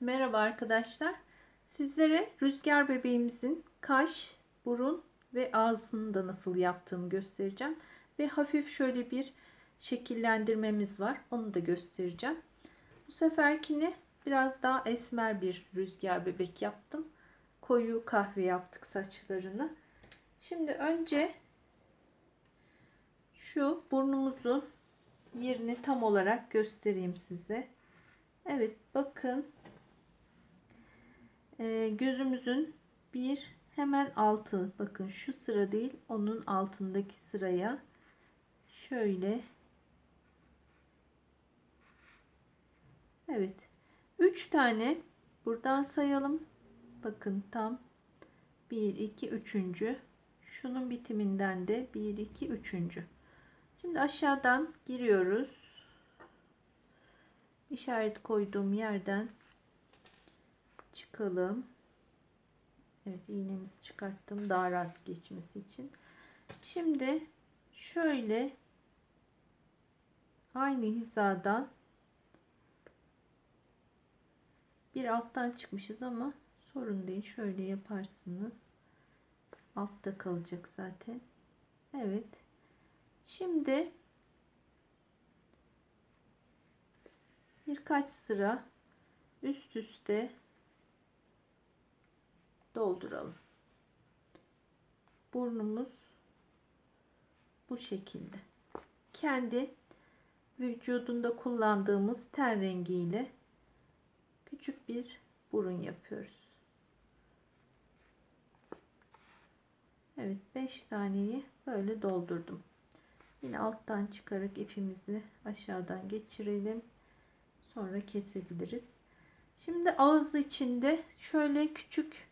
Merhaba arkadaşlar. Sizlere rüzgar bebeğimizin kaş, burun ve ağzını da nasıl yaptığını göstereceğim. Ve hafif şöyle bir şekillendirmemiz var. Onu da göstereceğim. Bu seferkini biraz daha esmer bir rüzgar bebek yaptım. Koyu kahve yaptık saçlarını. Şimdi önce şu burnumuzun yerini tam olarak göstereyim size. Evet bakın gözümüzün bir hemen altı. Bakın şu sıra değil onun altındaki sıraya şöyle. Evet. 3 tane buradan sayalım. Bakın tam 1 2 3. şunun bitiminden de 1 2 3. şimdi aşağıdan giriyoruz. İşaret koyduğum yerden çıkalım. Evet iğnemizi çıkarttım daha rahat geçmesi için. Şimdi şöyle aynı hizadan bir alttan çıkmışız ama sorun değil. Şöyle yaparsınız. Altta kalacak zaten. Evet. Şimdi birkaç sıra üst üste dolduralım. Burnumuz bu şekilde. Kendi vücudunda kullandığımız ten rengiyle küçük bir burun yapıyoruz. Evet 5 taneyi böyle doldurdum. Yine alttan çıkarak ipimizi aşağıdan geçirelim. Sonra kesebiliriz. Şimdi ağız içinde şöyle küçük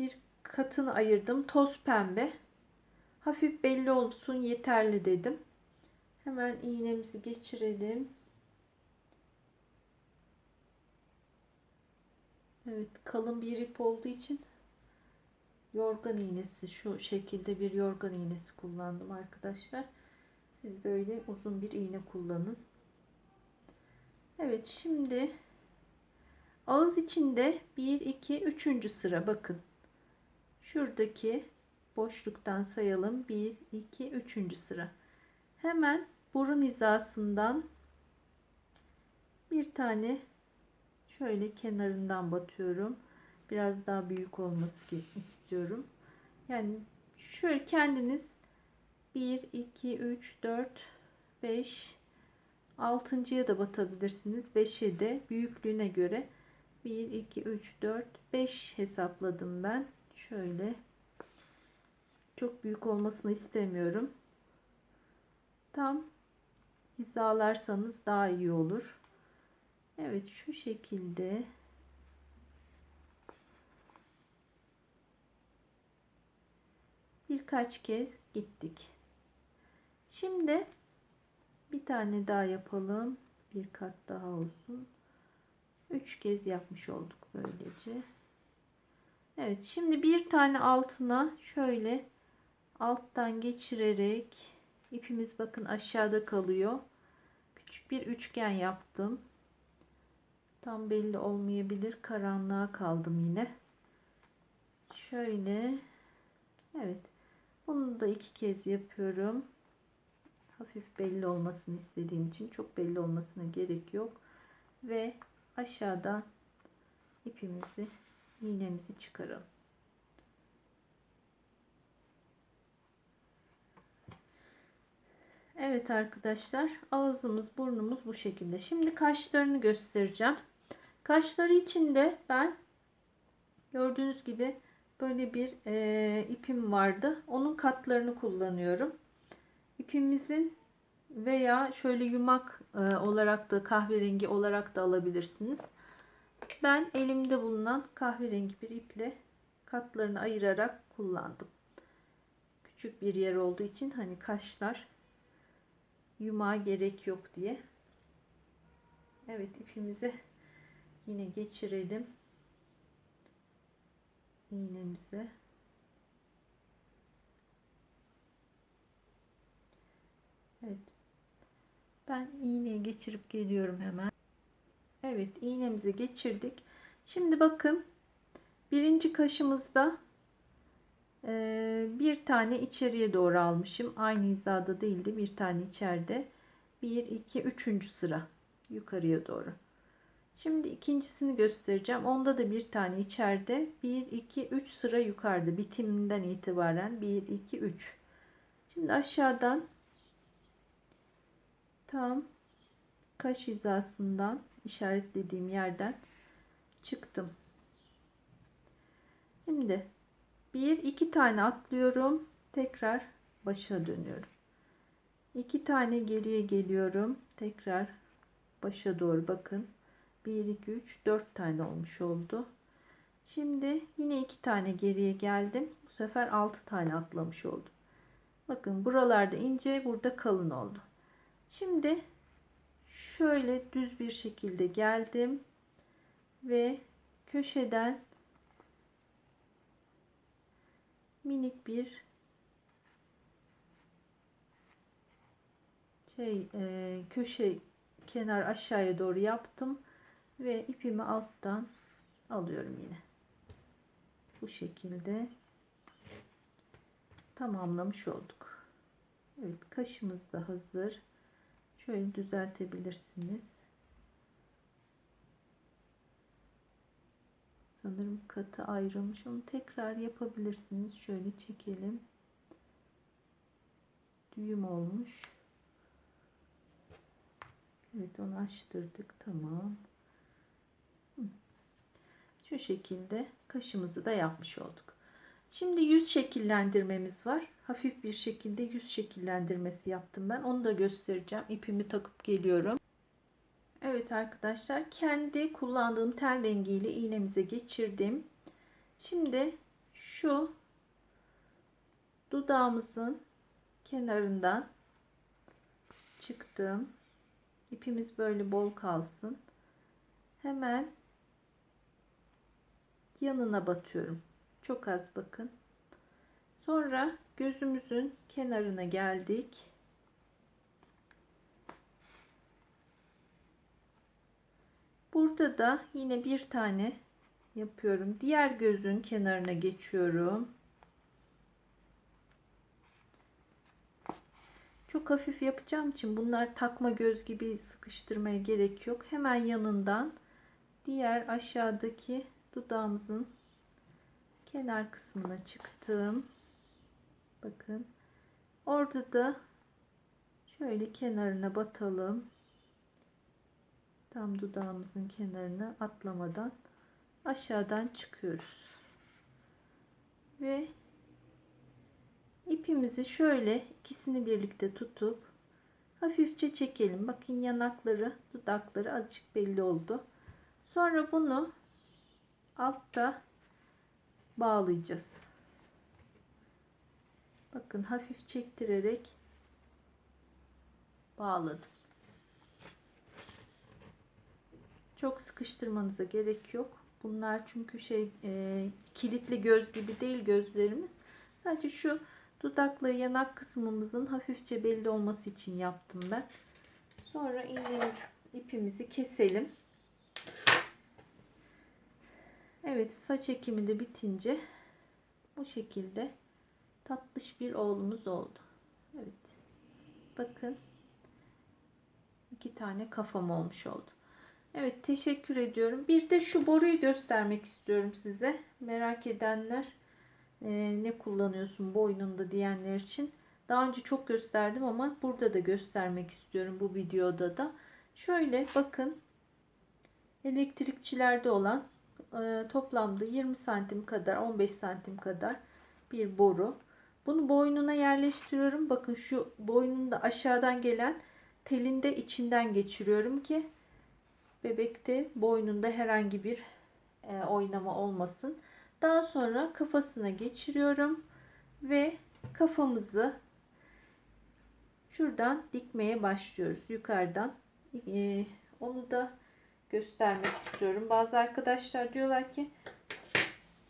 bir katını ayırdım. Toz pembe. Hafif belli olsun yeterli dedim. Hemen iğnemizi geçirelim. Evet kalın bir ip olduğu için yorgan iğnesi şu şekilde bir yorgan iğnesi kullandım arkadaşlar. Siz de öyle uzun bir iğne kullanın. Evet şimdi ağız içinde 1 2 3. sıra bakın. Şuradaki boşluktan sayalım. 1 2 3. sıra. Hemen burun hizasından bir tane şöyle kenarından batıyorum. Biraz daha büyük olması istiyorum. Yani şöyle kendiniz 1 2 3 4 5 altıncıya da batabilirsiniz. 5'e de büyüklüğüne göre 1 2 3 4 5 hesapladım ben. Şöyle çok büyük olmasını istemiyorum. Tam hizalarsanız daha iyi olur. Evet şu şekilde birkaç kez gittik. Şimdi bir tane daha yapalım. Bir kat daha olsun. Üç kez yapmış olduk böylece. Evet şimdi bir tane altına şöyle alttan geçirerek ipimiz bakın aşağıda kalıyor. Küçük bir üçgen yaptım. Tam belli olmayabilir. Karanlığa kaldım yine. Şöyle. Evet. Bunu da iki kez yapıyorum hafif belli olmasını istediğim için çok belli olmasına gerek yok ve aşağıdan ipimizi iğnemizi çıkaralım. Evet arkadaşlar ağzımız burnumuz bu şekilde. Şimdi kaşlarını göstereceğim. Kaşları için de ben gördüğünüz gibi böyle bir e, ipim vardı. Onun katlarını kullanıyorum. İpimizin veya şöyle yumak e, olarak da kahverengi olarak da alabilirsiniz. Ben elimde bulunan kahverengi bir iple katlarını ayırarak kullandım. Küçük bir yer olduğu için hani kaşlar yumağa gerek yok diye. Evet ipimizi yine geçirelim. iğnemize. Evet. Ben iğneyi geçirip geliyorum hemen. Evet iğnemizi geçirdik. Şimdi bakın birinci kaşımızda e, bir tane içeriye doğru almışım. Aynı hizada değildi. Bir tane içeride. 1, 2, 3. sıra yukarıya doğru. Şimdi ikincisini göstereceğim. Onda da bir tane içeride. 1, 2, 3 sıra yukarıda. Bitiminden itibaren 1, 2, 3. Şimdi aşağıdan tam kaş hizasından işaretlediğim yerden çıktım. Şimdi bir iki tane atlıyorum. Tekrar başa dönüyorum. İki tane geriye geliyorum. Tekrar başa doğru bakın. 1 2 3 4 tane olmuş oldu. Şimdi yine iki tane geriye geldim. Bu sefer 6 tane atlamış oldum. Bakın buralarda ince, burada kalın oldu. Şimdi şöyle düz bir şekilde geldim ve köşeden minik bir şey e, köşe kenar aşağıya doğru yaptım ve ipimi alttan alıyorum yine. Bu şekilde tamamlamış olduk. Evet kaşımız da hazır şöyle düzeltebilirsiniz. Sanırım katı ayrılmış onu tekrar yapabilirsiniz. Şöyle çekelim. Düğüm olmuş. Evet onu açtırdık. Tamam. Şu şekilde kaşımızı da yapmış olduk şimdi yüz şekillendirmemiz var hafif bir şekilde yüz şekillendirmesi yaptım ben onu da göstereceğim ipimi takıp geliyorum Evet arkadaşlar kendi kullandığım ten rengiyle iğnemize geçirdim. Şimdi şu dudağımızın kenarından çıktım. İpimiz böyle bol kalsın. Hemen yanına batıyorum. Çok az bakın. Sonra gözümüzün kenarına geldik. Burada da yine bir tane yapıyorum. Diğer gözün kenarına geçiyorum. Çok hafif yapacağım için bunlar takma göz gibi sıkıştırmaya gerek yok. Hemen yanından diğer aşağıdaki dudağımızın kenar kısmına çıktım. Bakın. Orada da şöyle kenarına batalım tam dudağımızın kenarını atlamadan aşağıdan çıkıyoruz. Ve ipimizi şöyle ikisini birlikte tutup hafifçe çekelim. Bakın yanakları, dudakları azıcık belli oldu. Sonra bunu altta bağlayacağız. Bakın hafif çektirerek bağladım. Çok sıkıştırmanıza gerek yok. Bunlar çünkü şey e, kilitli göz gibi değil gözlerimiz. Sadece şu dudakla yanak kısmımızın hafifçe belli olması için yaptım ben. Sonra iğnemiz ipimizi keselim. Evet saç ekimi de bitince bu şekilde tatlış bir oğlumuz oldu. Evet. Bakın iki tane kafam olmuş oldu. Evet teşekkür ediyorum. Bir de şu boruyu göstermek istiyorum size. Merak edenler e, ne kullanıyorsun boynunda diyenler için. Daha önce çok gösterdim ama burada da göstermek istiyorum bu videoda da. Şöyle bakın elektrikçilerde olan e, toplamda 20 santim kadar 15 santim kadar bir boru. Bunu boynuna yerleştiriyorum. Bakın şu boynunda aşağıdan gelen telinde içinden geçiriyorum ki bebekte boynunda herhangi bir e, oynama olmasın. Daha sonra kafasına geçiriyorum ve kafamızı şuradan dikmeye başlıyoruz yukarıdan. E, onu da göstermek istiyorum. Bazı arkadaşlar diyorlar ki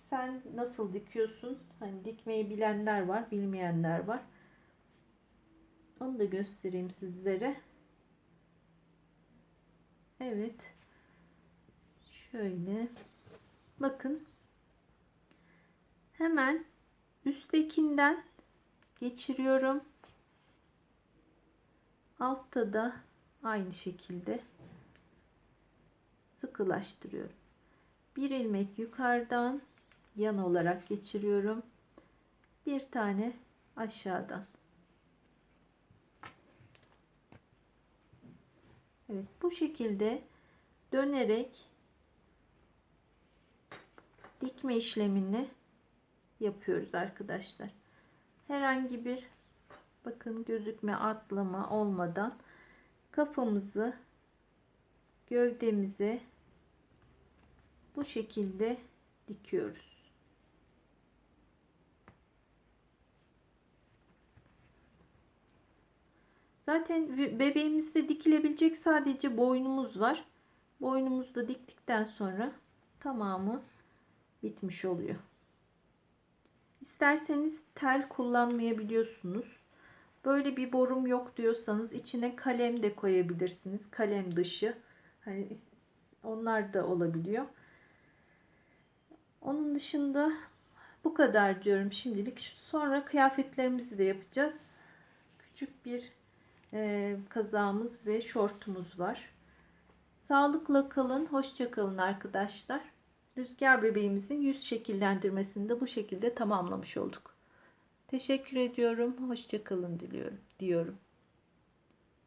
sen nasıl dikiyorsun? Hani dikmeyi bilenler var, bilmeyenler var. Onu da göstereyim sizlere. Evet. Şöyle. Bakın. Hemen üsttekinden geçiriyorum. Altta da aynı şekilde sıkılaştırıyorum. Bir ilmek yukarıdan yan olarak geçiriyorum. Bir tane aşağıdan. Evet bu şekilde dönerek dikme işlemini yapıyoruz arkadaşlar. Herhangi bir bakın gözükme atlama olmadan kafamızı gövdemize bu şekilde dikiyoruz. Zaten bebeğimizde dikilebilecek sadece boynumuz var. Boynumuzu da diktikten sonra tamamı bitmiş oluyor. İsterseniz tel kullanmayabiliyorsunuz. Böyle bir borum yok diyorsanız içine kalem de koyabilirsiniz. Kalem dışı. Hani onlar da olabiliyor. Onun dışında bu kadar diyorum şimdilik. Sonra kıyafetlerimizi de yapacağız. Küçük bir e, kazağımız ve şortumuz var. Sağlıkla kalın, hoşça kalın arkadaşlar. Rüzgar bebeğimizin yüz şekillendirmesini de bu şekilde tamamlamış olduk. Teşekkür ediyorum. Hoşça kalın diliyorum diyorum.